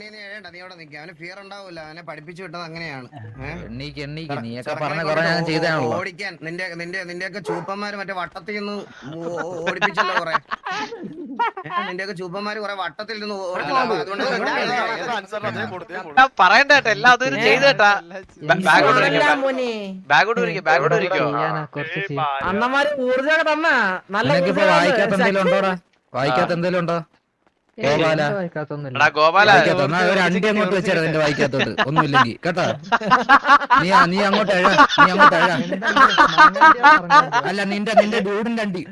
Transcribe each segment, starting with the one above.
നീ അവിടെ നിൽക്കുക അവന് ഫിയർ ഉണ്ടാവില്ല അവനെ പഠിപ്പിച്ചു വിട്ടത് അങ്ങനെയാണ്. ഏ? എണ്ണീക്ക് എണ്ണീക്ക്. നീയൊക്കെ പറഞ്ഞ കുറെ ഞാൻ ചെയ്താണല്ലോ ഓടിക്കാൻ. നിന്റെ നിന്റെ നിന്റെയൊക്കെ ചൂപ്പന്മാര് മറ്റേ വട്ടത്തിൽ നിന്ന് ഓ- ഓ- ഓടിപ്പിച്ചല്ലോ കുറെ. നിന്റെയൊക്കെ ചൂപ്പന്മാര് കുറെ വട്ടത്തിൽ നിന്ന് ഓടിച്ചല്ലോ അപ്പൊ അതുകൊണ്ട് ഞാൻ പറയണ്ട കേട്ടോ. എല്ലാം അതൊരു ചെയ്തേട്ടാ ബാഗോട് ബാഗോട് അണ്ണന്മാര് ഊർജമൊക്കെ തന്നാ. നല്ല. വായിക്കാത്ത എന്തെങ്കിലും ഉണ്ടോടാ? വായിക്കാത്ത എന്തെങ്കിലും ഉണ്ടോ? ഗോപാല എടാ ഗോപാല എന്നാ ഒരു അണ്ടി അങ്ങോട്ട് വെച്ചാൽ എന്റെ വായിക്കാത്തോട്ട് ഒന്നുമില്ലെങ്കിൽ. കേട്ടോ? നീ നീ അങ്ങോട്ട് എഴ നീ അങ്ങോട്ട് എഴ. അല്ല നിന്റെ നിന്റെ ഡൂഡിന്റെ അണ്ടി.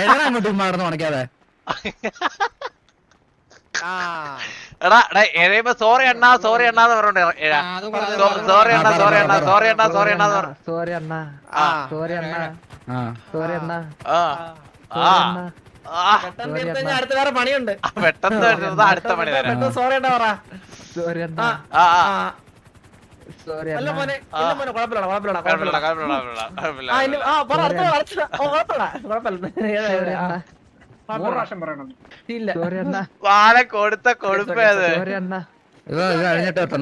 എഴടാ അങ്ങോട്ട്. മാറുന്നു ഉണക്കാതെ. എടാ എടാ എഴുതുമ്പോ സോറി അണ്ണാ സോറി അണ്ണാന്ന് പറഞ്ഞോണ്ട് സോറി അണ്ണാ സോറി അണ്ണാ സോറി അണ്ണാ സോറി അണ്ണാ സോറി അണ്ണാ ആ. സോറി അണ്ണാ. ആ. സോറി അണ്ണാ. ആ. ആ. അടുത്ത പണിയുണ്ട്. അടുത്ത പണി സോറി പറ. സോറി കൊടുത്ത കൊടുപ്പേത്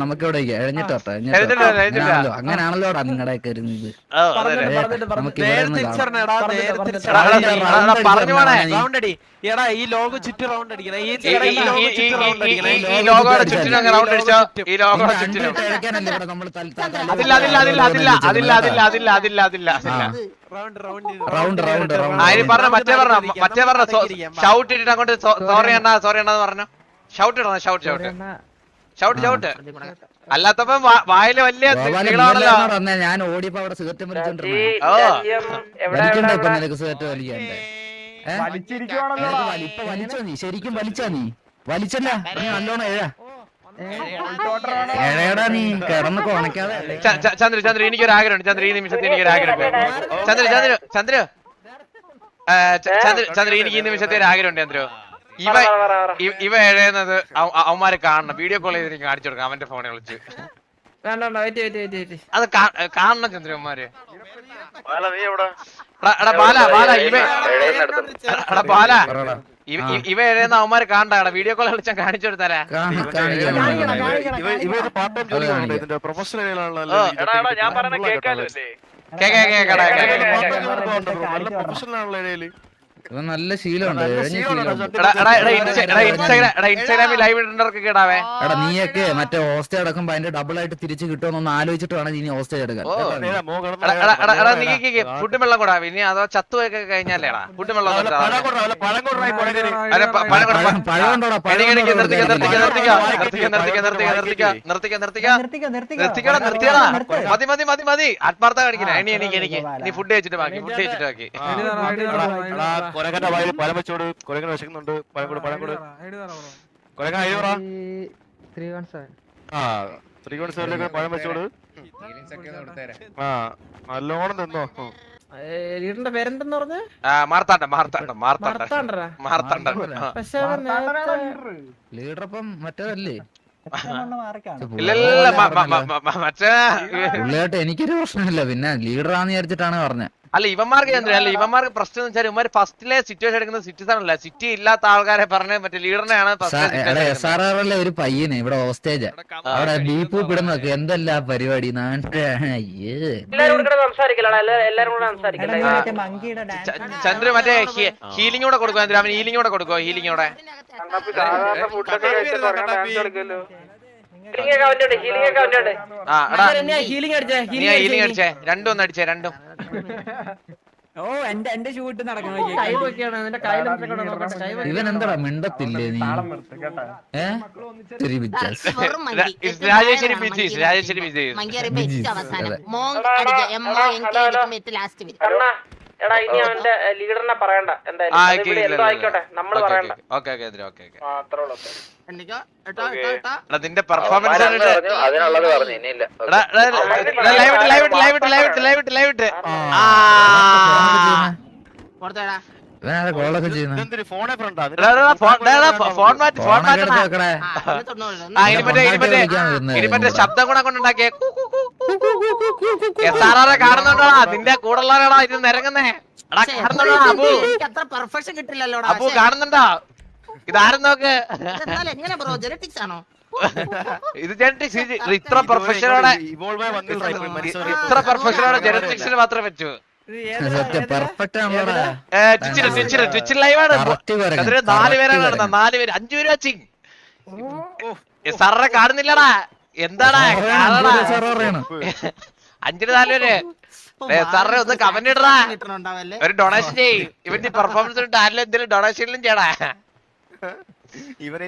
നമുക്ക് ഇവിടെ എഴഞ്ഞിട്ട് കേട്ടോ അങ്ങനാണല്ലോടാ നിങ്ങളുടെ പറഞ്ഞിട്ട് നമുക്ക് എടാ, ഈ ലോഗോ ചുറ്റി റൗണ്ട് അടിക്കണേ. ഈ റൗണ്ട് ചുറ്റിനും അടിച്ചോ ഈ ചുറ്റിനും. അതില്ല അതില്ല അതില്ല അതില്ല അതില്ല അതില്ല അതില്ല അതില്ല അതില്ല. Round round round, round, round. പറഞ്ഞ മറ്റേ പറഞ്ഞ മറ്റേ പറഞ്ഞ ഷൗട്ട് ഇട്ടിട്ട് അങ്ങോട്ട് സോറി അണ്ണാ സോറി അണ്ണാന്ന് പറഞ്ഞു. ഷൗട്ട് ഇടണം ഷൗട്ട് ഷൗട്ട് ഷൗട്ട് ഷൗട്ട് അല്ലാത്തപ്പോ വായിൽ വലിയ? ഞാൻ ഓടിയപ്പോ അവിടെ സിഗരറ്റ് വലിച്ചോണ്ടിരുന്നേ നീ? ശരിക്കും വലിച്ചാ നീ? വലിച്ചല്ല? നീ നല്ലോണം എഴ. എഴയടാ നീ. കിടന്ന് കൊണക്കാതെ ചന്ദ്ര ചന്ദ്ര എനിക്കൊരു ആഗ്രഹമുണ്ട്. ചന്ദ്ര ഈ നിമിഷത്തിൽ എനിക്കൊരു ആഗ്രഹമുണ്ട്. ചന്ദ്ര ചന്ദ്ര ചന്ദ്ര. ചന്ദ്ര ചന്ദ്രു ചന്ദ്രു എനിക്ക് ഈ നിമിഷത്തെ ഒരു ആഗ്രഹമുണ്ട് ചന്ദ്രു. ഇവ ഇവ എഴുതുന്നത് അവന്മാരെ കാണണം. വീഡിയോ കോൾ ചെയ്തിരിക്കും കാണിച്ചു കൊടുക്കാം അവന്റെ ഫോണിൽ വിളിച്ച്. അത് കാണണം ചന്ദ്രമാര് ഇവ എടാ എഴുതുന്ന അവന്മാര് കാണണ്ടാ വീഡിയോ കോൾ വിളിച്ചാൽ കാണിച്ചു കൊടുത്താലേ. ഞാൻ പറഞ്ഞ കേക്കാ കേക്കാ കേക്കടാ പ്രൊഫഷണൽ കേക്കാ. അത് നല്ല ശീലമുണ്ട് ഇൻസ്റ്റാഗ്രാമിൽ ലൈവ് ഇടേണ്ടവർക്ക് ഇടാവേ എടാ നീയൊക്കെ മറ്റേ ഹോസ്റ്റേജ് അടക്കുമ്പോ അതിന്റെ ഡബിൾ ആയിട്ട് തിരിച്ചു കിട്ടുമെന്നൊന്ന് ആലോചിച്ചിട്ട് വേണം ഇനി ഹോസ്റ്റേജ് എടുക്കാൻ. ഫുഡ് വെള്ളം കൂടാ ഇനി അതോ ചത്തുവൊക്കെ കഴിഞ്ഞാലേടാ ഫുഡ് വെള്ളം മതി മതി മതി മതി. ആത്മാർത്ഥ കാണിക്കണേ എനിക്ക് എനിക്ക് നീ ഫുഡ് കഴിച്ചിട്ട് ബാക്കി ഫുഡ് കഴിച്ചിട്ട് ബാക്കി. കൊരങ്ങന്റെ വായിൽ പഴം വെച്ചോട് കൊരങ്ങൻ വിശക്കുന്നുണ്ട്. പഴം കൂടെ പഴം പഴം വെച്ചോട്. ആ നല്ലോണം തിന്നോ. ലീഡർ മറ്റേ എനിക്കൊരു പ്രശ്നമില്ല. പിന്നെ ലീഡർ ആന്ന് വിചാരിച്ചിട്ടാണ് പറഞ്ഞത്. അല്ല ഇവന്മാർക്ക് അല്ല ഇവന്മാർക്ക് പ്രശ്നം എന്ന് വെച്ചാൽ ഇവന്മാർ ഫസ്റ്റിലെ സിറ്റുവേഷൻ എടുക്കുന്ന സിറ്റിസൺ അല്ല. സിറ്റി ഇല്ലാത്ത ആൾക്കാരെ പറഞ്ഞ മറ്റേ ലീഡറിനെയാണ് എടാ എസ് ആർ ആറിലെ ഒരു പയ്യനെ ഇവിടെ ഹോസ്റ്റേജ് അവിടെ ബീപ്പ് ഇടുന്നൊക്കെ എന്തല്ല പരിപാടി? ചന്ദ്ര മറ്റേ ഹീലിംഗ് കൂടെ കൊടുക്കുക ചന്ദ്ര അവൻ ഹീലിംഗ് കൂടെ കൊടുക്കുക ഹീലിംഗ് കൂടെ. ഹീലിംഗ് അടിച്ചേ ഹീലിംഗ് അടിച്ചേ രണ്ടും ഒന്ന് അടിച്ചേ രണ്ടും. ഓ എന്റെ എന്റെ ഷൂട്ട് നടക്കണോ ഇവൻ എന്താടാ മിണ്ടത്തില്ലേ നീ? രാജേശ്വരി ബിജീസ് രാജേശ്വരി ബിജീസ് ബിജീസ്, അവസാനം. അതെ. മോങ് അടിക്കുക M O N K last വരും. എടാ ഇനി അവന്റെ ലീഡറിനെ പറയണ്ട. എന്തായാലും നിന്റെ പെർഫോമൻസ് ശബ്ദം കൂടെ കൊണ്ടുണ്ടാക്കിയ എസ് ആർ ആറെ കാണുന്നുണ്ടോടാ നിന്റെ കൂടെ ഉള്ളവരാടാ ഇത് നിരങ്ങുന്നേ? എടാ കാണുന്നുണ്ടോടാ അബു? അത്ര പെർഫെക്ഷൻ കിട്ടില്ലല്ലോടാ. അബു കാണുന്നുണ്ടോ? ഇതാരും നോക്ക്. എങ്ങനെ ബ്രോ? ജെനറ്റിക്സ് ആണോ? ഇത് ജനറ്റിക്സ് ഇത്ര മനസ്സിലായി ഇത്ര പെർഫെക്ഷനോടെ ജനറ്റിക്സിന് മാത്രമേ പറ്റൂ. സത്യം പെർഫെക്റ്റ് ആണല്ലോടാ ട്വിച്ചിൽ ട്വിച്ചിൽ ട്വിച്ചിൽ ലൈവാണ് നാല് പേരാണ് നടന്നത്. നാല് പേര്. അഞ്ചു പേര് വാച്ചിങ് സാറെ കാണുന്നില്ലടാ? എന്താടാ? അഞ്ചര അഞ്ചിന് നാല് പേര്. സാറേ ഒന്ന് കമന്റ് ഇടടാ. ഒരു ഡൊണേഷൻ ചെയ് ഇവന്റെ പെർഫോമൻസ് ആരിലും എന്തെങ്കിലും ഡൊണേഷനിലും ചെയ്യടാ. ഇവരെ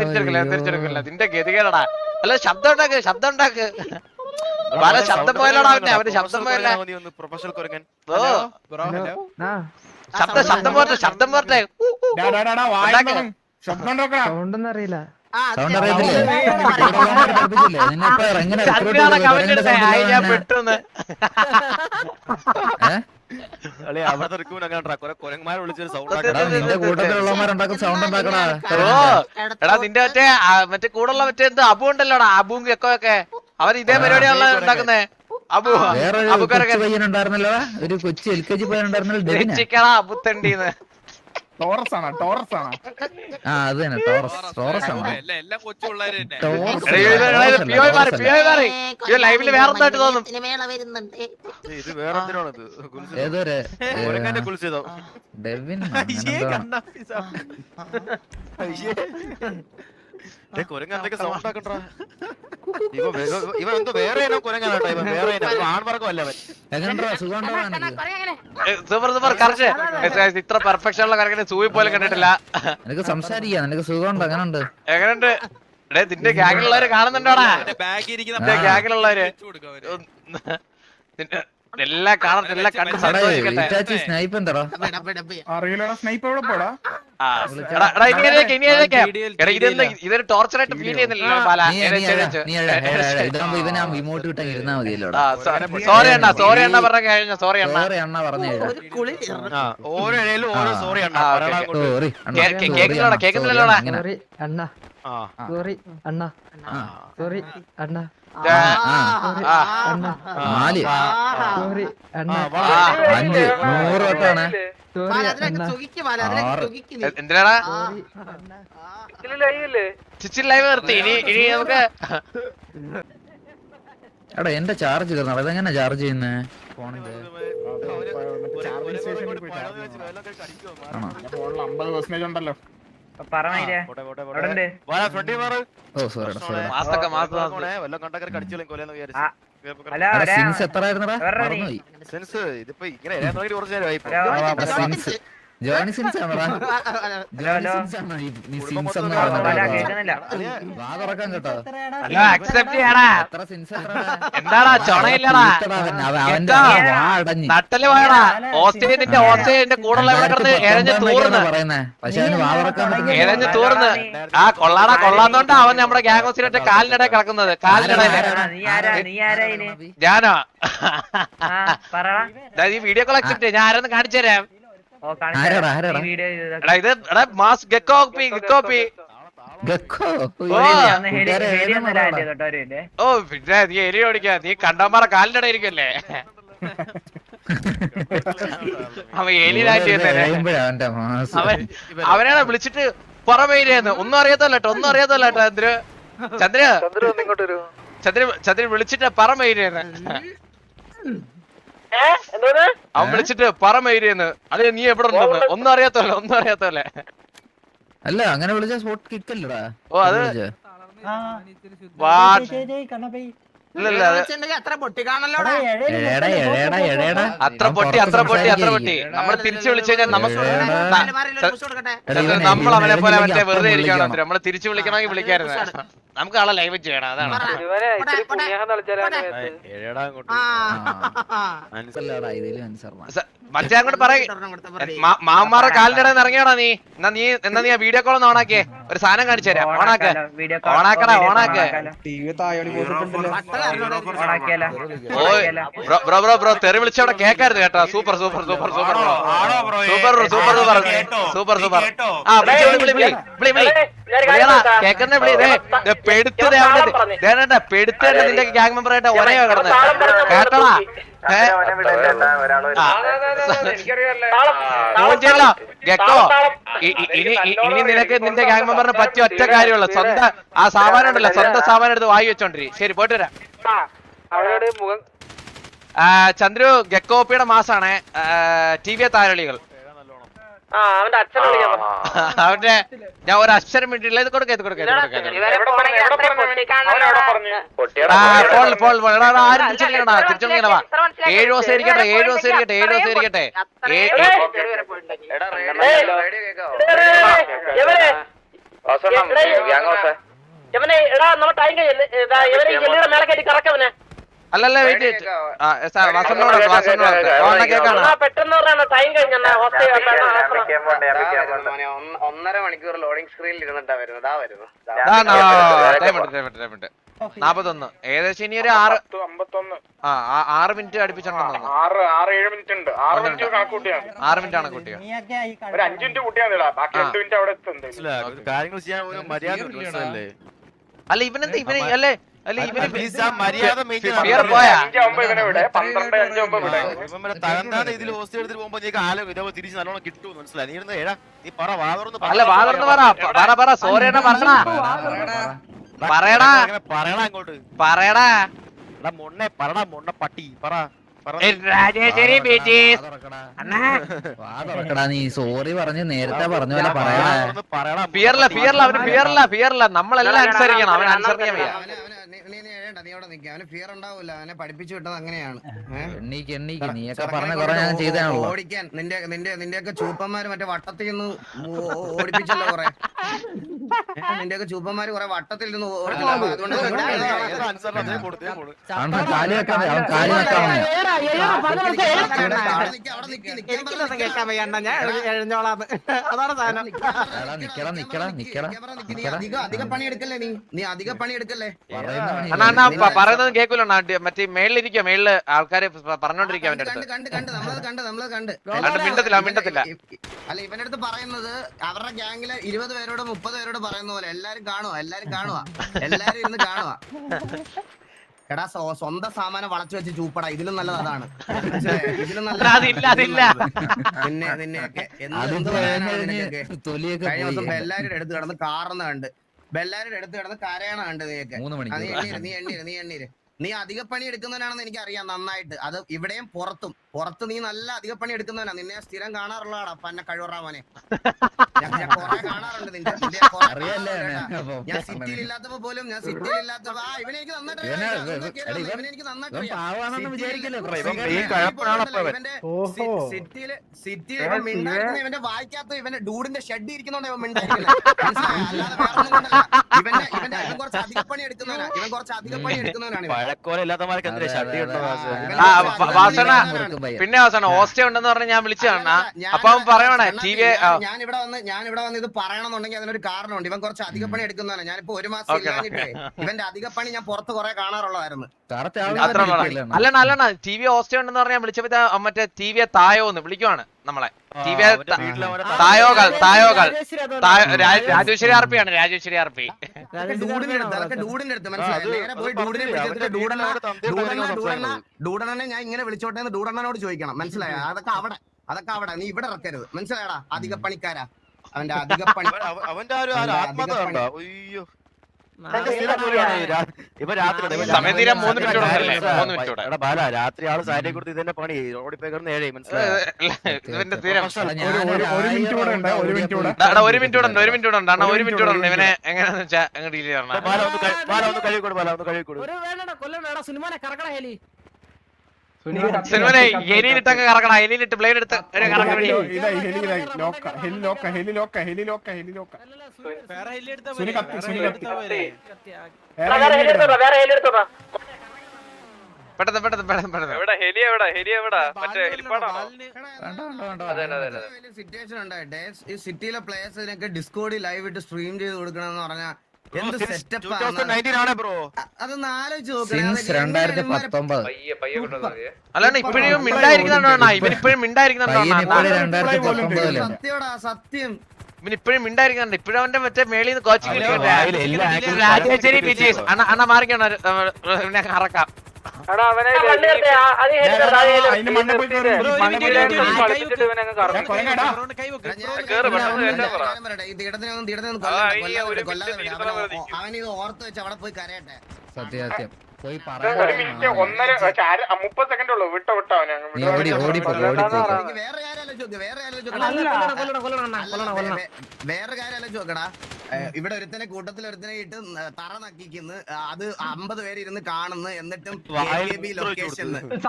തിരിച്ചെടുക്കില്ല തിരിച്ചെടുക്കില്ല നിന്റെ ഗതികേടാ. അല്ല ശബ്ദം ഉണ്ടാക്ക് ശബ്ദം ഉണ്ടാക്ക്. പല ശബ്ദം പോയല്ലോടാ അവന്റെ അവന്റെ ശബ്ദം പോയല്ല പ്രൊഫഷണൽ ശബ്ദം ശബ്ദം പോരട്ടെ ശബ്ദം പോരട്ടെ. ശബ്ദം ഊ, ഊ. ഉണ്ടാക്ക്. ആ, സൗണ്ട് അറിയത്തില്ലേ? എങ്ങനെ നിന്റെ കൂട്ടത്തിലുള്ളവന്മാരുണ്ടാക്കുന്ന സൗണ്ട് ഉണ്ടാക്കടാ. എടാ നിന്റെ മറ്റേ മറ്റേ കൂടുള്ള മറ്റേ എന്ത് അബു ഉണ്ടല്ലോടാ? അബുവും ഗെക്കോ ഒക്കെ അവൻ ഇതേ പരിപാടിയാണല്ലോ ഉണ്ടാക്കുന്നേ. അബു വേറെ അബു കൊച്ചു ഉണ്ടായിരുന്നല്ലോ ഒരു കൊച്ചു എൽ കെ ജി പയ്യൻ ഉണ്ടായിരുന്നല്ലോ ആണ് ആണ് ആ അത് തന്നെ. Taurus Taurus. ആണോ. ടോറസ് ഇവ ഇവൻ എന്തോ വേറെ ഇനം ഇവ ഇവൻ വേറെ അവൻ. എനിക്ക് സൂപ്പർ സൂപ്പർ കറക്റ്റ് ഇത്ര പെർഫെക്ഷൻ ഉള്ള കറക്റ്റ് സൂയി പോലെ കണ്ടിട്ടില്ല. നിനക്ക് സംസാരിക്കാം നിനക്ക് സുഖമുണ്ടോ? എങ്ങനെയുണ്ട്? എങ്ങനെയുണ്ട്? നിന്റെ ഗ്യാങ്ങിലുള്ളവര് കാണുന്നുണ്ടോടാ. ഗ്യാങ്ങിലുള്ളവര് എല്ലാം കാണട്ടെ എല്ലാം കണ്ട് സന്തോഷിക്കട്ടെ സ്നൈപ്പ് എന്താടാ? ആ. സ്നൈപ്പ് എവിടെ ഇനി ഇതൊരു ടോർച്ചറായിട്ട് ഫീൽ ചെയ്യുന്നില്ലല്ലോ ഇവനെ ഇമോട്ട് കിട്ടാൻ ഇരുന്നാ മതിയല്ലോടാ സോറി അണ്ണ സോറി അണ്ണ പറഞ്ഞ കഴിഞ്ഞ സോറി അണ്ണ. സോറി അണ്ണ പറഞ്ഞു ഒരു കുളി ഓരോ ഇടയിലും ഓരോ സോറി കേക്കുന്നില്ലടാ, കേക്കുന്നില്ലല്ലോടാ? അണ്ണ. സോറി അണ്ണ. സോറി അണ്ണ. നാല്. അഞ്ച്. നൂറ് വട്ടാണ് എന്തിനാടാ. ചിച്ചിൽ ലൈവ് നിർത്തി ഇനി ഇനി നമുക്ക് എടാ എന്റെ ചാർജ് കയറണം. അതെങ്ങനെ ചാർജ് ചെയ്യുന്നേ? ഫോണിന്റെ. ആണോ? ഫോണിൽ അമ്പത് പോട്ടെ. വാ, ഇതിപ്പോ ഇങ്ങനെ കുറച്ച് നേരമായി. ജോണി സിൻസ് ആണോടാ ജോണി സിൻസ് ആണോ നീ സിൻസ് വാ തുറക്കാൻ കേട്ടോ അക്സെപ്റ്റ് ചെയ്യടാ എത്ര സിൻസ്? എന്താടാ ചൊണയില്ലടാ കൂട്ടടാ അവൻ. അവൻ- അവന്റെ എന്താ? വാ അടഞ്ഞ് നട്ടൽ പോയടാ ഓസ്ട്രേലിയന്റെ ഓസ്ട്രേലിയന്റെ കൂടെയുള്ള ഇവിടെ കിടന്ന് എഴഞ്ഞ് തൂർന്ന് പറയുന്നേ പക്ഷെ അവന് വാ തുറക്കാൻ പറ്റുന്നില്ല. എഴഞ്ഞ് തൂർന്ന് ആ കൊള്ളാടാ കൊള്ളാന്നോണ്ടാ അവൻ നമ്മുടെ ഗ്യാങ് ഹൗസിലിട്ട് കാലിനിടെ കിടക്കുന്നത് കാലിനിടയിൽ ഞാനോ ഈ വീഡിയോ കോൾ അക്സെപ്റ്റ് ഞാൻ ആരെന്ന് കാണിച്ചു തരാം ആരാടാ ആരാടാ? എടാ ഇത് എടാ മാസ് ഗെക്കോപ്പി ഗെക്കോപ്പി ഗക്കോ ഓ. ഓ പിന്നെ നീ എലി ഓടിക്കാ. നീ കണ്ടമാറ കാലിനിടെ ഇരിക്കല്ലേ? അവൻ അവന്റെ മാസ്. അവൻ അവനാണ് വിളിച്ചിട്ട് പുറമേരിയെന്ന് ഒന്നും അറിയാത്തല്ല കേട്ടോ ഒന്നും അറിയാത്തല്ല കേട്ടോ ചന്ദ്ര. ചന്ദ്ര. ചന്ദ്ര ചന്ദ്ര വിളിച്ചിട്ട് പറമേരിയെന്ന് അവൻ വിളിച്ചിട്ട് പറമേരിയെന്ന് അതെ നീ എവിടെ ഉണ്ടെന്ന്? ഒന്നും അറിയാത്തല്ല ഒന്നും അറിയാത്തല്ലേ അല്ല അങ്ങനെ വിളിച്ച സ്പോട്ട് കിക്കല്ലടാ ഓ അത്. അത്ര പൊട്ടി അത്ര പൊട്ടി അത്ര പൊട്ടി അത്ര പൊട്ടി. നമ്മൾ തിരിച്ചു വിളിച്ചു കഴിഞ്ഞാൽ നമുക്ക് നമ്മൾ അവനെ പോലെ അവന്റെ മറ്റേ വെറുതെ ഇരിക്കണം. നമ്മൾ തിരിച്ചു വിളിക്കണമെങ്കിൽ വിളിക്കായിരുന്നു. നമുക്ക് ആളെ ലൈവ് ചെയ്യണം അതാണ്. മറ്റേ അങ്ങോട്ട് പറയ. മാമ്മാരെ. മാമാറെ കാലിന്റെ ഇറങ്ങിയാടാ നീ. എന്നാ നീ എന്നാ നീ ആ വീഡിയോ കോൾ ഒന്ന് ഓണാക്കിയേ. ഒരു സാധനം കാണിച്ചു തരാം. ഓണാക്ക. ഓണാക്കടാ ഓണാക്കേ. ബ്രോ ബ്രോ ബ്രോ തെറി വിളിച്ചവിടെ കേക്കായിരുന്നു കേട്ടോ. Super super super super bro super super super. Super super. ആ വിളി വിളി പെടുത്തത് പെടുത്തേണ്ട നിന്റെ ഗ്യാങ് മെമ്പർ ആയിട്ട് ഒരേ കിടന്ന് കേട്ടോടാ? ഇനി ഇ- ഇനി നിനക്ക് നിന്റെ ഗ്യാങ് മെമ്പറിന് പറ്റിയ ഒറ്റ കാര്യമുള്ള. സ്വന്തം ആ സാമാനം ഉണ്ടല്ലോ. സ്വന്തം സാമാനം എടുത്ത് വായി വെച്ചോണ്ടിരി. ശരി പോയിട്ട് വരാം. അവരോട് മുഖം ആ, ചന്ദ്രു ഗക്കോപ്പിയുടെ മാസാണ്. ടി വി താരളികൾ. ആ അവന്റെ ഞാൻ ഒരു അക്ഷരം വേണ്ടിയില്ല ഇത് കൊടുക്ക ഇത് കൊടുക്ക ഫോൺ എടാ എടാ, ആരും തിരിച്ചടിക്കണടാ തിരിച്ചടിക്കണടാ ഏഴ് ദിവസം ഇരിക്കട്ടെ ഏഴ് ദിവസം ഇരിക്കട്ടെ ഏഴ് ദിവസം ഇരിക്കട്ടെ എടാ നമ്മ ടൈം കഴിഞ്ഞ് ഇവരെ എല്ലിയുടെ മേലെ കയറ്റി കറക്കവനെ അല്ലല്ല വെയിറ്റ് സാർ വാസനോട് കേക്കാണ് മോനെ, ഒന്നര മണിക്കൂർ ലോഡിംഗ് സ്ക്രീനിൽ ഇരുന്നിട്ടാ വരുന്നത്. ആ വരുന്നു. നാപ്പത്തൊന്ന്. ഏകദേശം ഇനി ഒരു ആറ് ആ ആ- ആറ് മിനിറ്റ് അടുപ്പിച്ചുണ്ടെന്ന് ആറ് ആറ് ഏഴ് മിനിറ്റ് ഉണ്ട്. ആറ് മിനിറ്റ് ഉണ്ട്. കണക്കൂട്ടിയാണ് ആറ് മിനിറ്റ് ആണ് കുട്ടിയോ ഒരു അഞ്ച് മിനിറ്റ് കൂട്ടിയാ ബാക്കി രണ്ട് മിനിറ്റ് അവിടെ എത്തുന്നുണ്ട്. മനസ്സിലായി? കാര്യങ്ങൾ ചെയ്യാൻ മര്യാദ അല്ല ഇവനെന്താ ഇവനെ അല്ലേ? അല്ല ഇവന് മര്യാദ തകർന്നാണ് ഇതിൽ ഹോസ്റ്റ് എടുത്തിട്ട് പോകുമ്പോ നീക്ക് ആലോ ഇതേപോലെ തിരിച്ച് നല്ലോണം കിട്ടും മനസ്സിലായി. നീ ഇരുന്ന് ഏഴാ നീ പറ വാതർന്ന് അല്ല വാതർന്ന് പറ. പ- പറ പറ സോറി എന്നാ പറഞ്ഞാ. പറയടാ. പറയടാ അങ്ങോട്ട്. പറയടാ. എടാ മൊണ്ണെ പറടാ മൊണ്ണ പട്ടി. പറ രാജേശ്വരി ബീച്ചീസ് നീ സോറി പറഞ്ഞു നേരത്തെ പറഞ്ഞ പോലെ ഫിയറില്ല പട്ടി. ഫിയറില്ല അവന് ഫിയറില്ല ഫിയറില്ല നമ്മളെല്ലാം അനുസരിക്കണം. അവൻ അനുസരിക്കാൻ വയ്യ നീ- നീ അവിടെ നിൽക്കുക അവന് ഫിയർ ഉണ്ടാവില്ല അവനെ പഠിപ്പിച്ചു വിട്ടത് അങ്ങനെയാണ്. ഏഹ്? എണ്ണീക്ക് എണ്ണീക്ക്. നീയൊക്കെ പറഞ്ഞ കുറെ ഞാൻ ചെയ്താണല്ലോ. ഓടിക്കാൻ. നിന്റെ നിന്റെ നിന്റെയൊക്കെ ചൂപ്പന്മാര് മറ്റേ വട്ടത്തിൽ നിന്ന് ഓടിപ്പിച്ചല്ലോ കുറെ. നിന്റെയൊക്കെ ചൂപ്പന്മാര് കൊറേ വട്ടത്തിൽ നിന്ന് ഞാൻ എഴുന്നോളാന്ന് അതാണ് സാധനം. എടാ, നിക്കടാ, നിക്കടാ, നിക്കടാ, അധികം പണി എടുക്കല്ലേ നീ? നീ അധികം പണി എടുക്കല്ലേ? അണ്ണാ അണ്ണാ പറയുന്നത് കേൾക്കൂല അണ്ണാ. മറ്റേ മേളിലിരിക്കുക മേളിൽ ആൾക്കാര് പറഞ്ഞോണ്ടിരിക്കുക അവന്റെ കണ്ട് അടുത്ത്. കണ്ട് കണ്ട് നമ്മളത് കണ്ട് നമ്മളത് കണ്ട്. അല്ലാണ്ട് മിണ്ടത്തില്ല, ഇവൻ- മിണ്ടത്തില്ല. ഇ- ഇ- അല്ല ഇവന്റെ അടുത്ത് പറയുന്നത് അവരുടെ ഗ്യാങ്ങിൽ ഇരുപത് പേരോട് മുപ്പത് പേരോട് പറയുന്ന പോലെ എല്ലാരും കാണുക എല്ലാരും കാണുക എല്ലാരും ഇരുന്ന് കാണുക എടാ സ്വ- സ്വന്തം സാമാനം വളച്ചു വെച്ച് ചൂപ്പടാ. ഇതിലും നല്ലത് അതാണ്? ഇതിലും നിന്നെ നിന്നെയൊക്കെ കഴിഞ്ഞ് ദിവസം ബെല്ലാരുടെ അടുത്ത് കിടന്ന് കാറുന്ന കണ്ട്. ബെല്ലാരുടെ അടുത്ത് കിടന്ന് കരയണ കണ്ട് നീയൊക്കെ. മൂന്ന് നീ മണിക്കൂർ എണ്ണീര് നീ എണ്ണീര് നീ എണ്ണീര്. നീ അധിക പണി എടുക്കുന്നവനാണെന്ന് എനിക്ക് അറിയാം നന്നായിട്ട് അത് ഇവിടെയും പുറത്തും പുറത്ത് നീ നല്ല അധിക പണി എടുക്കുന്നവനാ നിന്നെ സ്ഥിരം കാണാറുള്ളതാടാ പന്ന കഴിവറാവനെ ഞാൻ ഞാൻ കൊറേ കാണാറുണ്ട് നിന്റെ കൊറേ കാണാറുണ്ട് ഞാൻ. സിറ്റിയിൽ ഇല്ലാത്തപ്പോ പോലും ഞാൻ സിറ്റിയിൽ ഇല്ലാത്തപ്പോ ആ ഇവനെ എനിക്ക് നന്നായിട്ട് അറിയാം. ഇവനെ- അതൊന്നും എടാ, ഇവനെ എനിക്ക് നന്നായിട്ട് അറിയാം. പാവാണെന്ന് സിറ്റിയിൽ- വിചാരിക്കല്ലേ ഇവൻ ഈ കഴപ്പനാണ് അപ്പൊ ഇവൻ. ഇവന്റെ. സി- സിറ്റിയിൽ ഇവൻ മിണ്ടായിരിക്കുന്ന ഇവന്റെ വായിക്കാത്ത ഇവന്റെ ഡൂഡിന്റെ ഷെഡ് ഇരിക്കുന്നോണ്ട് ഇവൻ മിണ്ടായിരിക്കുന്നത് മനസ്സിലായോ? അല്ലാതെ വേറെ കൊണ്ടല്ല. ഇവന്റെ ഇവന്റെ ഇവൻ കുറച്ച് അധിക പണി എടുക്കുന്നവനാ ഇവൻ കുറച്ച് അധിക പണി എടുക്കുന്നവനാണ് ഇവൻ. പഴക്കോല ഇല്ലാത്തമാർക്ക് എന്തിനാ ഷട്ടി? ആ, വ-. പിന്നെ അവസാനം ഹോസ്റ്റേ ഉണ്ടെന്ന് പറഞ്ഞ് ഞാൻ വിളിച്ചു കാണാ അപ്പൊ അവൻ പറയണേ ടി വി ഞാൻ- ഞാൻ ഇവിടെ വന്ന് ഞാൻ ഇവിടെ വന്ന് ഇത് പറയണമെന്നുണ്ടെങ്കിൽ അതിനൊരു കാരണമുണ്ട്. ഇവൻ കുറച്ച് അധിക പണി എടുക്കുന്നതാണ്. ഞാനിപ്പോ ഒരു മാസം Okay. ഇല്ലാഞ്ഞിട്ടേ ഇവന്റെ അധിക പണി ഞാൻ പുറത്ത് കുറെ കാണാറുള്ളതായിരുന്നു. അല്ല അത്ര അല്ലണ അല്ലണ ടി വി ഹോസ്റ്റേ ഉണ്ടെന്ന് പറഞ്ഞാൽ വിളിച്ചപ്പോ ഇതാ മറ്റേ ടി വിയെ തായോന്ന് വിളിക്കുവാണ് നമ്മളെ. ടി വി തായോകൾ തായോകൾ. തായോ- രാജേശ്വരി ആർ പി ആണ് രാജേശ്വരി ആർ പി. ഡൂഡിന്റെ അടുത്ത് അതൊക്കെ ഡൂഡിന്റെ അടുത്ത് മനസ്സിലായി? നേരെ പോയി ഡൂഡിനെ വിളിച്ചിട്ട് ഡൂഡണ്ണ ഡൂഡണ്ണ ഡൂഡണ്ണ ഡൂഡണ്ണനെ ഞാൻ ഇങ്ങനെ വിളിച്ചോട്ടെ എന്ന് ഡൂഡണ്ണനോട് ചോദിക്കണം. മനസ്സിലായോ? അതൊക്കെ അവിടെ അതൊക്കെ അവിടെ. നീ ഇവിടെ ഇറക്കരുത്. മനസ്സിലായടാ? അധിക പണിക്കാരാ അവന്റെ അധിക പണി അവന്റെ അവൻ- അവന്റെ ആ രാത്രി ആൾ സാരിയെ കൊടുത്ത് ഇതിന്റെ പണി ഓടിപ്പോയി ഏഴേ മനസ്സിലായോ? ഒരു മിനിറ്റ് കൂടെ ഒരു മിനിറ്റ് കൂടെ. എടാ ഒരു മിനിറ്റ് കൂടെ ഉണ്ട് ഒരു മിനിറ്റ് കൂടെ ഉണ്ട്. അണ്ണാ ഒരു മിനിറ്റ് കൂടെ ഉണ്ട്. ഇവനെ എങ്ങനെയാന്ന് വെച്ചാ അങ്ങ് ഡീൽ ചെയ്യണം. ബാല ഒന്ന് കഴി- ബാല ഒന്ന് കഴുകിക്കൊടു ബാല ഒന്ന് കഴുകിക്കൊടു. ഒരു വേണ്ട കൊല്ലണ സിനിമനെ കറക്കണ ഹെലി. സിനിമനെ എലിയിലിട്ടൊക്കെ കറക്കണം എലിയിലിട്ട് ബ്ലേഡ് എടുത്ത് പെട്ടെന്ന് പെട്ടെന്ന് പെട്ടെന്ന് പെട്ടെന്ന് എവിടെ ഹെലി എവിടെ ഹെലി എവിടെ മറ്റേ ഹെലിപ്പാടാണോ സിറ്റുവേഷൻ ഉണ്ടായിട്ടെ ഈ സിറ്റിയിലെ പ്ലേയേഴ്സിനൊക്കെ ഡിസ്കോഡിൽ ലൈവ് ഇട്ട് സ്ട്രീം ചെയ്ത് കൊടുക്കണമെന്ന് പറഞ്ഞാൽ എന്ത് സെറ്റപ്പ് 2019 ആണ് ബ്രോ അതൊന്ന് ആലോചിച്ച് സിൻസ് രണ്ടായിരത്തി പത്തൊമ്പത് അല്ലാണ്ട് ഇപ്പോഴും മിണ്ടായിരിക്കുന്നുണ്ടോ ഇവൻ ഇപ്പോഴും മിണ്ടായിരിക്കുന്നുണ്ടോ സത്യം ഇവൻ ഇപ്പോഴും മിണ്ടായിരിക്കുന്നുണ്ട് ഇപ്പോഴും അവന്റെ മറ്റേ മേളിൽ നിന്ന് കോച്ചിങ് രാജേശ്വരി ബിജീഷ് അണ്ണ അണ്ണ മാറിക്കണോ കറക്കാം അവനിത് ഓർത്ത് വെച്ച് അവിടെ പോയി കരയട്ടെ. സത്യം സത്യം. പോയി മുപ്പത് സെക്കൻഡ് ഉള്ളൂ. വിട്ടോ വിട്ടോ വേറെ കാര്യം ആലോചിച്ച് നോക്കടാ. ഇവിടെ ഒരുത്തനെ കൂട്ടത്തിൽ ഒരുത്തനെ ഇട്ട് തറ നക്കിക്കുന്നു. അത് അമ്പത് പേര് ഇരുന്ന് കാണുന്നു. എന്നിട്ടും location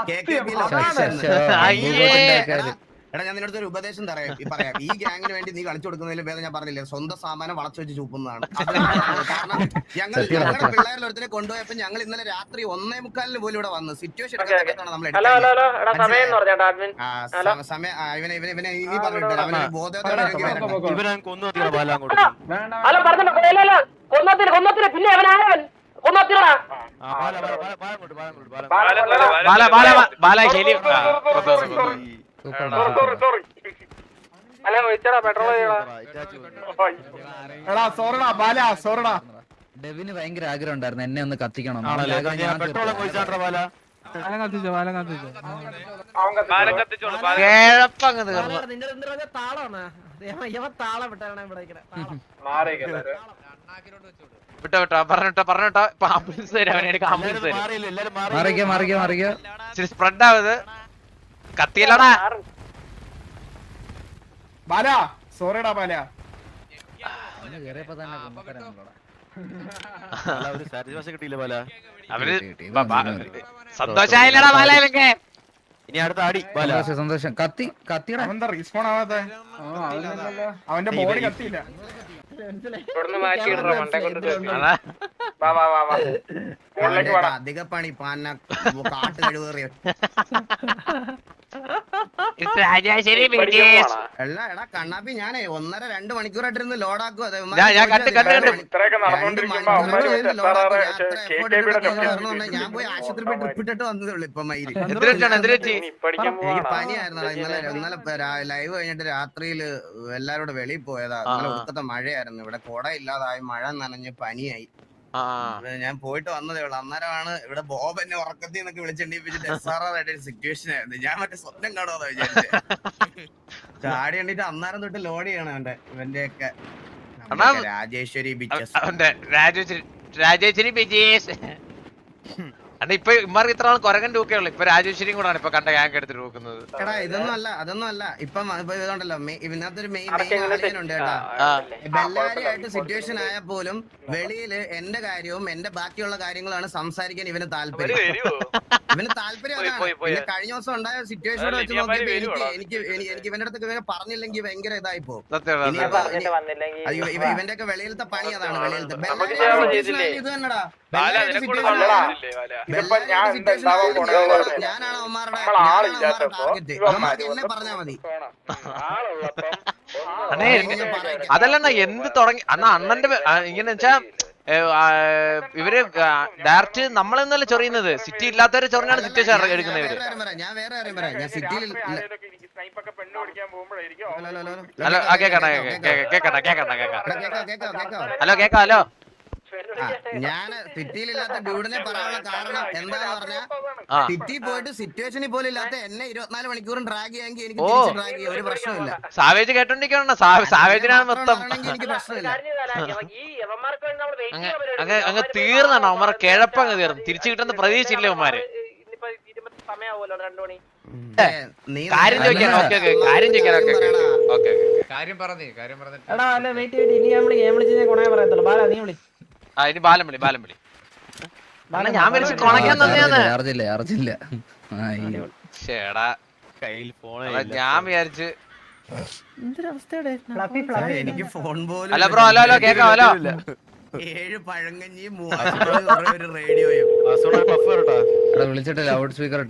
K K B location അയ്യേ. എടാ ഞാൻ നിന്നടുത്ത് ഒരു ഉപദേശം തരാം ഈ പറയാം ഈ ഗ്യാങ്ങിന് വേണ്ടി നീ കളിച്ചു കൊടുക്കുന്നതിൽ ഭേദം ഞാൻ പറഞ്ഞില്ലേ സ്വന്തം സാമാനം വളച്ചു വെച്ച് ചൂപ്പുന്നതാണ് കാരണം ഞങ്ങൾ. ഞങ്ങളുടെ പിള്ളേരിൽ ഒരുത്തിനെ കൊണ്ടുപോയപ്പോ ഞങ്ങൾ ഇന്നലെ രാത്രി ഒന്നേ മുക്കാലിന് പോലും ഇവിടെ വന്നു സിറ്റുവേഷൻ. നമ്മൾ ഹലോ ഹലോ ഹലോ എടാ സമയം എന്ന് ബാല അഡ്മിൻ ബാല ബാല ബാല ബാല ബാല ഇവനെ ഇവനെ ഇവനെ ഈ പറഞ്ഞിട്ട് ബാല ബോധത്തോടെ ബാല ബാല ബാല ബാല ബാല ബാല ബാല ബാല ബാല ബാല ബാല ബാല പിന്നെ ബാല ബാല ബാല ബാല ബാല ബാല ബാല ബാല അങ്ങോട്ട് അല്ല വിളിച്ചടാ പെട്രോൾ എടാ സോറടാ ബാല സോറടാ ഡെവിന് ഭയങ്കര ആഗ്രഹം ഉണ്ടായിരുന്നു എന്നെ ഒന്ന് കത്തിക്കണം. പെട്രോൾ. ഒഴിച്ചാണ്ടാ ബാല? യവ താളം വിട്ടാണ് ഇവിടെ. വിട്ടോ വിട്ടോ പറഞ്ഞിട്ടോ പറഞ്ഞിട്ടോ ആംബുലൻസ് തരും ആംബുലൻസ് തരും. സ്പ്രെഡ് ആവുത് കത്തിയല്ലടാ. ബാല സോറിടാ ബാല. സന്തോഷായില്ലടാ ഇനി അടുത്ത അടി ബാല. സന്തോഷം കത്തി കത്തിയടാ. അവൻ റീസ്പോൺ അവന്റെ ബോഡി കത്തിയില്ല. ഇവിടുന്ന് മാറ്റിയിടറ മണ്ടേ കൊണ്ട് വാ, വാ, വാ, വാ. അധിക പണി പാന കാട്ട് എടാ കണ്ണാപ്പി ഞാനേ ഒന്നര രണ്ട് മണിക്കൂറായിട്ടിരുന്ന് ലോഡാക്കും അതെ ഞാൻ- പോയി ആശുപത്രി വന്നതേ ഉള്ളൂ ഇപ്പൊ മയിൽ പനിയായിരുന്നു ഇന്നലെ ഇന്നലെ ലൈവ് കഴിഞ്ഞിട്ട് രാത്രിയിൽ എല്ലാരോടും വെളിയിൽ പോയതാ. ഇന്നലെ. ഉടുക്കത്തെ മഴയായിരുന്നു. ഇവിടെ കുട ഇല്ലാതായി മഴ നനഞ്ഞ് പനിയായി. ഞാൻ പോയിട്ട് വന്നതേ ഉള്ളൂ. അന്നേരമാണ് ഇവിടെ ബോബ് എന്നെ ഉറക്കത്തിൽ നിന്നൊക്കെ വിളിച്ചെണ്ണീപ്പിച്ചിട്ട് എസ് ആർ ആർ ആയിട്ട് സിറ്റുവേഷൻ ആയിരുന്നു. ഞാൻ മറ്റേ സ്വപ്നം കാണുമെന്ന് വിചാരിച്ചേ. ചാടി കണ്ടിട്ട് അന്നേരം തൊട്ട് ലോഡ് ചെയ്യണം അവന്റെ ഇവന്റെ ഒക്കെ രാജേശ്വരി അവന്റെ രാജേശ്വരി രാജേശ്വരി അണ്ണ ഇപ്പൊ ഇമാർക്ക് ഇത്ര നാൾ കൊരങ്ങൻ ടൂക്കേ ഉള്ളു. ഇപ്പൊ രാജേശ്വരിയും കൂടാണ് ഇപ്പൊ കണ്ട ഗാങ് എടുത്തിട്ട് നോക്കുന്നത് എടാ ഇതൊന്നും അല്ല അതൊന്നും അല്ല. ഇപ്പം ഇപ്പൊ ഇതുണ്ടല്ലോ ഇതിനകത്തൊരു മെയിൻ മെയിൻ എങ്ങനെ കേട്ടാ. ബെല്ലാരിയായിട്ട് സിറ്റുവേഷൻ ആയാൽ പോലും വെളിയിൽ എന്റെ കാര്യവും എന്റെ ബാക്കിയുള്ള കാര്യങ്ങളാണ് സംസാരിക്കാൻ ഇവന് താല്പര്യം. ഇവന് താല്പര്യം അതാണ്. കഴിഞ്ഞ ദിവസം ഉണ്ടായ സിറ്റുവേഷൻ വെച്ച് നോക്കിയപ്പോ എനിക്ക് എനിക്ക് ഇവന്റെ അടുത്ത് ഇവനെ പറഞ്ഞില്ലെങ്കിൽ ഭയങ്കര ഇതായി പോകും. ഇവന്റെ ഒക്കെ വെളിയിലത്തെ പണി അതാണ് വെളിയിലത്തെ? ഇത് തന്നെടാ ഇതിപ്പോ ഞാൻ ഉണ്ടാവാൻ പോണത് ഞാനാണ് അവന്മാരുടെ ആളില്ലാത്തപ്പോ എന്നെ പറഞ്ഞാൽ മതി. അണ്ണേ എന്ത് തുടങ്ങി? അണ്ണ അണ്ണന്റെ ഇങ്ങനെ വെച്ചാ ഇവർ ഡയറക്റ്റ് നമ്മളെന്നല്ല ചൊറിയുന്നത്? സിറ്റി ഇല്ലാത്തവരെ ചൊറിഞ്ഞാണ് ഞാൻ എടുക്കുന്നത് ഇവർ. ഞാൻ വേറെ കാര്യം പറയാം. ഞാൻ സിറ്റിയിൽ ഹലോ ഹലോ കേക്കാ കേക്കണ്ട കേക്കണ്ട കേക്കണ്ട കേക്കണ്ട കേക്കാ കേക്കാ കേക്കാ. ഹലോ കേക്കാം ഹലോ. ഞാൻ സിറ്റിയിലില്ലാത്ത ഡ്യൂഡിനെ പറയാനുള്ള കാരണം എന്താന്ന് പറഞ്ഞാ ആ. സിറ്റി പോയിട്ട് സിറ്റുവേഷനിൽ പോലും ഇല്ലാത്ത എന്നെ ഇരുപത്തിനാല് മണിക്കൂറും ഡ്രാഗ് ചെയ്യാമെങ്കിൽ എനിക്ക്. തിരിച്ച് ഡ്രാഗ് ചെയ്യാം. ഒരു പ്രശ്നമില്ല സാവേജ് കേട്ടോണ്ടിരിക്കണം? സാവേജിനാണ് മൊത്തം. എനിക്ക് പ്രശ്നമില്ല. അങ്ങ് അങ്ങ് തീർന്നാണ് അവർ കിഴപ്പങ്ങ് തീർന്നു. തിരിച്ചു കിട്ടുന്ന പ്രതീക്ഷയില്ല അവന്മാര് രണ്ടു മണി. കാര്യം ചോദിക്കാൻ നല്ല- ഓക്കെ ഓക്കെ കാര്യം ചോദിക്കാൻ ഓക്കെ പറയടാ. ഓക്കെ കാര്യം പറഞ്ഞേ കാര്യം പറഞ്ഞു എടാ അല്ല വെയിറ്റ് വെയിറ്റ് ഇനി നമ്മൾ ഗെയിം വിളിച്ചാൽ ഞാൻ കൊണേ പറയത്തുള്ളൂ. ബാല നീ വിളി. ആ ഇനി ബാലം വിളി ബാലം വിളി ഞാൻ വിളിച്ച് കൊണക്കാൻ അറിഞ്ഞില്ല അറിഞ്ഞില്ല. ആ, ഈ ചേടാ. കയ്യിൽ ഫോണേ ഞാൻ വിചാരിച്ച് എനിക്ക് ഫോൺ പോലും ഹലോ ബ്രോ ഹലോ ഹലോ കേക്കാം ഹലോ. ഏഴ് പഴങ്കഞ്ഞിയും മൂവായിരം ഒരു റേഡിയോയും വിളിച്ചിട്ട് loud speaker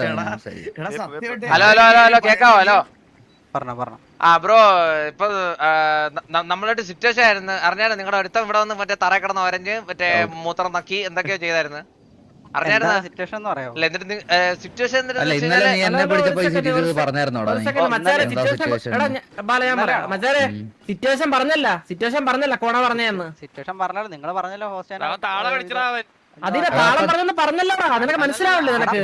hello hello hello കേക്കാവോ? ഹലോ. പറഞ്ഞ പറഞ്ഞ. ആ ബ്രോ ഇപ്പൊ നമ്മളായിട്ട് സിറ്റുവേഷൻ ആയിരുന്നു. അറിഞ്ഞായിരുന്നു? നിങ്ങളുടെ അടുത്ത ഇവിടെ വന്ന് മറ്റേ തറ കിടന്ന് ഒരഞ്ഞ് മറ്റേ മൂത്രം നക്കി എന്തൊക്കെയോ ചെയ്തായിരുന്നു. അറിഞ്ഞായിരുന്ന? സിറ്റുവേഷൻ പറഞ്ഞല്ല. സിറ്റുവേഷൻ പറഞ്ഞല്ല കോണ പറഞ്ഞെന്ന്. സിറ്റുവേഷൻ പറഞ്ഞല്ലോ നിങ്ങൾ പറഞ്ഞല്ലോ ഹോസ്റ്റ് അതിനെ താളം പറഞ്ഞെന്ന് പറഞ്ഞല്ലോ നിനക്ക് മനസ്സിലാവില്ലേ നിനക്ക്.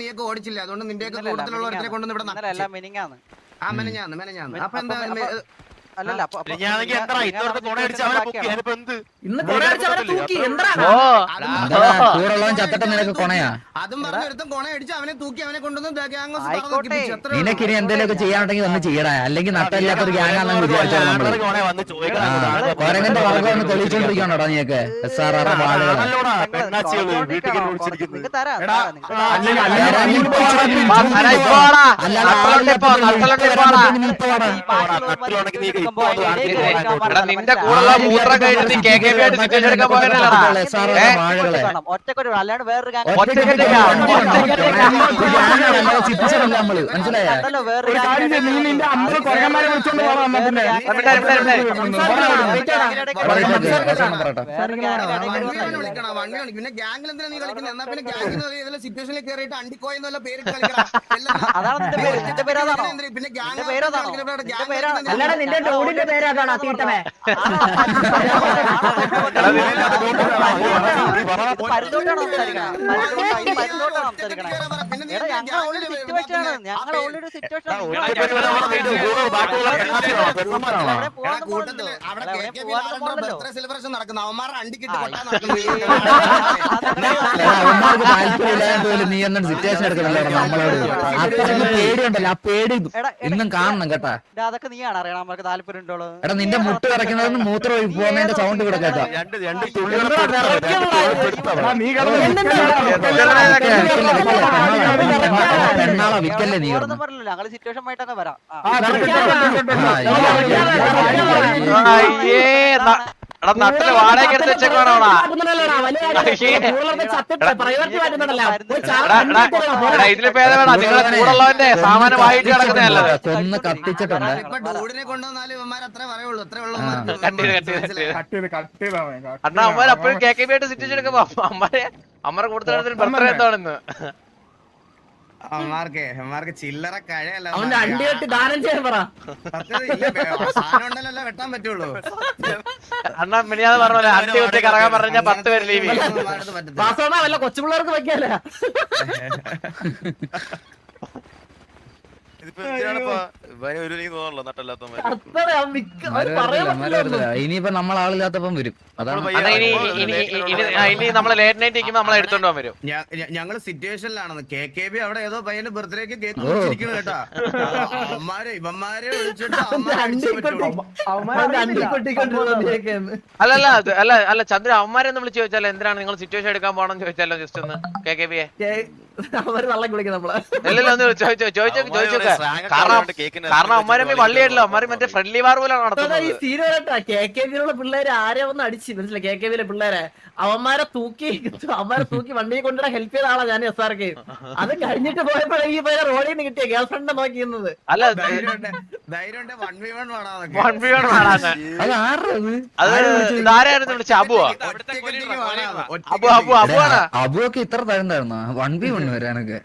നീയൊക്കെ ഓടിച്ചില്ല? അതുകൊണ്ട് നിന്റെ കൂട്ടത്തിലുള്ള കൊണ്ടൊന്നും ഇവിടെ മെനഞ്ഞാന്ന് മെനഞ്ഞാന്ന്. അപ്പൊ എന്താ അല്ലല്ല ഞാനെങ്കിൽ എന്താ ഇത്തോടത്ത് കൊണ അവനെ പൊക്കി അതിനിപ്പോ എന്ത് ഇന്ന് കൊറേ ആഴ്ച തൂക്കി എന്താ ഓ എന്താ കൂടെ ചത്തട്ട നിനക്ക് കൊണയാ അതും പറഞ്ഞ ഒരുത്തൻ കൊണ അടിച്ച് അവനെ തൂക്കി അവനെ കൊണ്ടുവന്ന് ആയിക്കോട്ടെ. നിനക്ക് ഇനി എന്തെങ്കിലുമൊക്കെ ചെയ്യാനുണ്ടെങ്കിൽ ഒന്ന് ചെയ്യടാ അല്ലെങ്കിൽ നട്ടല്ലാത്തൊരു ഗ്യാങ്ങാണെന്ന് വിചാരിച്ചോളാം നമ്മൾ ആണുങ്ങൾക്ക് വന്ന് ചോദിക്കണം ആ, കൊരങ്ങന്റെ വർഗം ഒന്ന് തെളിയിച്ചോണ്ടിരിക്കണോടാ നീയൊക്കെ എസ് ആർ ആർ വാഴകളെ നിന്റെ കെ കെ ആയിട്ട് സിറ്റുവേഷൻ എടുക്കാൻ വേറൊരു നീ പിന്നെ ഗ്യാങ്ങിൽ എന്തിനാ കളിക്കുന്നത് എന്നാ പിന്നെ ഗ്യാങ്ങിൽ സിറ്റുവേഷനിൽ കയറിയിട്ട് അണ്ടിക്കോയെന്നുള്ള പേര് കളിക്കണം അതാണ് നിന്റെ പേര് പിന്നെ പേരതാണോ? നിന്റെ പേരാ- അല്ലടാ നിന്റെ ഡോഡിന്റെ പേരാതാണോ തീട്ടമേ പരുന്തോട്ടാണ് സംസാരിക്കണേ? പരുന്തോട്ടാ പരുന്തോട്ടാണ് സംസാരിക്കണേ? എടാ ഞങ്ങൾ ഓൾറെഡി സിറ്റുവേഷൻ ആണ് ഞങ്ങൾ ഓൾറെഡി സിറ്റുവേഷൻ ആണ് കൂട്ടത്തിൽ അവിടെ എവിടെ KKB പോവാനും ആളുടെ പോകണ്ടല്ലോ. birthday celebration നടക്കുന്നു. അവന്മാരുടെ അണ്ടിക്കിട്ട് കൊട്ടാൻ നടക്കുന്നു. നീ ഒന്നും സിറ്റുവേഷൻ എടുക്കുന്നില്ല നമ്മളോട്. പേടിയുണ്ടല്ലോ ആ പേടി ഇന്നും കാണണം കേട്ടാ. അതൊക്കെ നീയാണ് അറിയണം നമുക്ക് താല്പര്യം എടാ നിന്റെ മുട്ട് കിടക്കുന്നതെന്ന് മൂത്രം പോകുന്നതിന്റെ സൗണ്ട് ഇവിടെ കേട്ടാ രണ്ട് രണ്ട് എടാ, നീ കിടന്ന് പെണ്ണാളെ വിക്കല്ലേ നീ വരാം എടാ നട്ടിൽ വാടക എടുത്ത് വെച്ചേക്കോണോടാ. എടാ ഇതിൽ ഭേദവേടാ നിങ്ങളെ കൂടെയുള്ളവന്റെ സാമാനം വായിട്ട് കിടക്കുന്നേ കൊന്ന് കത്തിച്ചിട്ടുണ്ട്. ഇപ്പൊ ഡൂഡിനെ കൊണ്ടുവന്നാലും ഇവന്മാർ അത്രേ പറയുള്ളൂ ഉള്ളൂ ആ. കട്ടിയത് കട്ടിയത് കട്ടിയത് കട്ട് ചെയ്ത് കട്ട് ചെയ്താ. മതി, കട്ട് അണ്ണാ അമ്മ അപ്പോഴും കെ കെ ബി ആയിട്ട് സിറ്റിച്ചെടുക്കുമ്പോ അമ്മരെ അമ്മരെ കൂടുതൽ ബർത്ത്ഡേ എന്താണെന്ന്? അവന്മാർക്ക് അവന്മാർക്ക് ചില്ലറ കഴയല്ല അവന്റെ അണ്ടി കെട്ടി ദാനം ചെയ്യാൻ പറ. സാധനം ഉണ്ടല്ലോ വെട്ടാൻ പറ്റുള്ളൂ. അണ്ണാ മിനിയാന്ന് പറഞ്ഞ അണ്ടി കുത്തി കറങ്ങാൻ പറഞ്ഞാൽ പത്ത് പേര് ലീവ് വല്ല കൊച്ചുപിള്ളേർക്ക് വെക്കാല്ല ഇനിയിപ്പോ നമ്മൾ ആളില്ലാത്തപ്പം വരും. അതാണ് നമ്മൾ അണ്ണാ ഇനി നമ്മൾ ലേറ്റ് നൈറ്റ് ഇരിക്കുമ്പോ നമ്മളെ എടുത്തോണ്ട് പോകാൻ വരും. ഞങ്ങൾ സിറ്റുവേഷനിലാണെന്ന് കെ കെ ബി അവിടെ ഏതോ പയ്യന്റെ ബർത്ത്ഡേക്ക് കേക്ക് കേട്ടാ. അവന്മാരെ ഇവന്മാരെ വിളിച്ചിട്ട് അവന്മാരെ അല്ലല്ല അല്ല അല്ല ചന്ദ്ര അവന്മാരെന്ന് വിളിച്ച് ചോദിച്ചാലോ എന്തിനാണ് നിങ്ങൾ സിറ്റുവേഷൻ എടുക്കാൻ പോകണം ചോദിച്ചാലോ ജസ്റ്റ് ഒന്ന് കെ കെ ബിയെ അവർ തള്ളം കുളിക്കും നമ്മളെ. ഇല്ലല്ലോ ഒന്ന് ചോദിച്ചോ ചോദിച്ചോ ചോദിച്ചോക്കെ കാരണം കാരണം അവന്മാരെ വള്ളിയായിട്ടില്ല മറ്റേ ഫ്രണ്ട്ലി വാർ പോലെ നടത്തുന്നത്. ഈ കെ കെ ബിയിലുള്ള പിള്ളേരെ ആരെ ഒന്ന് അടിച്ച് മനസ്സിലായി? കെ കെ ബിയിലെ പിള്ളേരെ. അവന്മാരെ തൂക്കി അവന്മാരെ തൂക്കി വണ്ടിയെ കൊണ്ടുവരാൻ ഹെൽപ്പ് ചെയ്ത ആളാ ഞാൻ എസ് ആർക്ക് അത് കഴിഞ്ഞിട്ട് പോയപ്പോഴേ ഈ റോഡിൽ നിന്ന് കിട്ടിയ ഗേൾ ഫ്രണ്ട് നോക്കിയിരുന്നത് അല്ല വൺ വി വൺ അത് വിളിച്ച അബുവാ? അബു അബു അബുവാണ് അബുവൊക്കെ ഇത്ര തഴുണ്ടായിരുന്നോ വൺ ബി വൺ വരാനൊക്കെ.